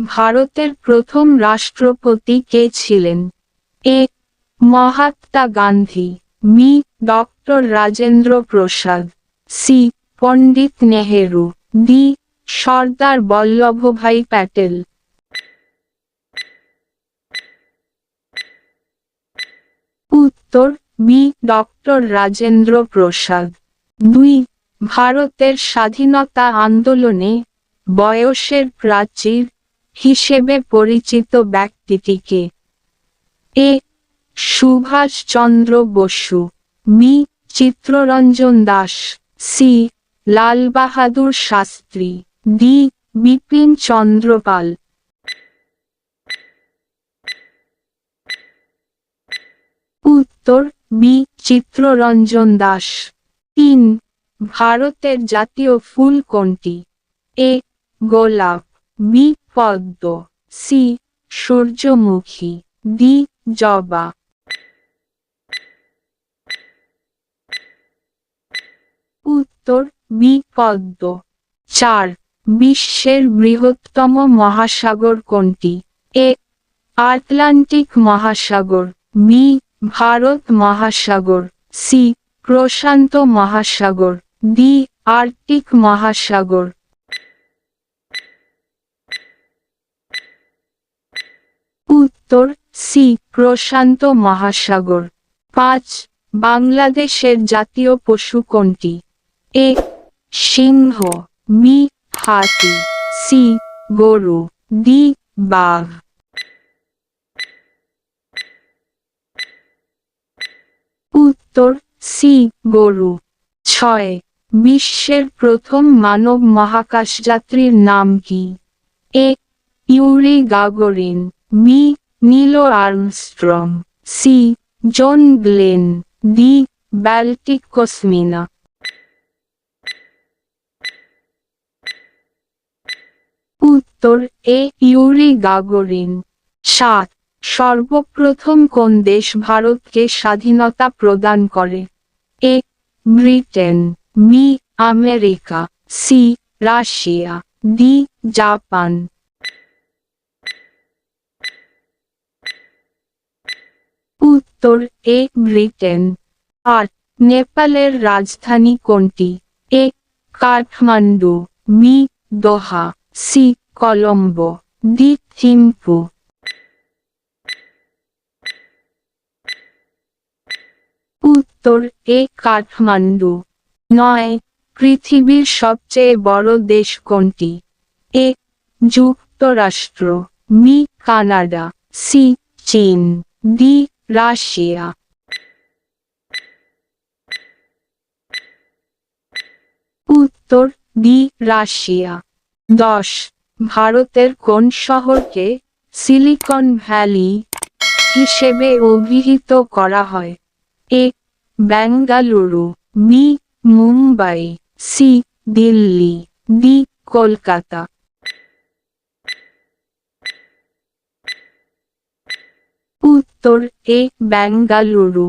ভারতের প্রথম রাষ্ট্রপতি কে ছিলেন? A. Mahatma Gandhi B doctor Rajendra Prasad, C. Pandit Nehru, D. Sardar Vallabhbhai Patel. উত্তর, বি. ডক্টর রাজেন্দ্র প্রসাদ। দুই. ভারতের স্বাধীনতা আন্দোলনে বয়সের প্রাচীর হিসেবে পরিচিত ব্যক্তিটিকে। A. Subhash Chandra Bose. B Chittaranjan Das. C. Lal Bahadur Shastri. D. Bipin Chandrapal. উত্তর বি. চিত্ররঞ্জন দাস। তিন ভারতের জাতীয় ফুল কোনটি? এ. গোলাপ। বি পদ্ম সি, সূর্যমুখী। ডি, জবা। উত্তর বি পদ্ম চার, বিশ্বের বৃহত্তম মহাসাগর কোনটি? এ, আটলান্টিক মহাসাগর, বি, ভারত মহাসাগর, সি, প্রশান্ত মহাসাগর, ডি, আর্কটিক মহাসাগর। উত্তর, সি, প্রশান্ত মহাসাগর। পাঁচ, বাংলাদেশের জাতীয় পশু কোনটি? এ, সিংহ মি হাতি, সি, গরু, ডি, বাঘ। উত্তর, সি, গরু। ছয়, বিশ্বের প্রথম মানব মহাকাশযাত্রীর নাম কি? A Yuri Gagarin B Neil Armstrong, C, John Glenn D ব্যালটিক কসমিনা। উত্তর, এ, ইউরি গাগরিন। সাত, সর্বপ্রথম কোন দেশ ভারতকে স্বাধীনতা প্রদান করে? A, Britain, B, America, C, Russia, D, Japan. উত্তর এ, ব্রিটেন। আট নেপালের রাজধানী কোনটি? A, Kathmandu, B, Doha, C, Colombo, D, Thimphu. উত্তর এ, কাঠমান্ডু। নয়, পৃথিবীর সবচেয়ে বড় দেশ কোনটি? এ, যুক্তরাষ্ট্র মি কানাডা, সি, চীন, ডি রাশিয়া উত্তর ডি রাশিয়া দশ, ভারতের কোন শহরকে সিলিকন ভ্যালি হিসেবে অভিহিত করা হয়? A Bengaluru B, Mumbai, C, Delhi, D, Kolkata. উত্তর এ বেঙ্গালুরু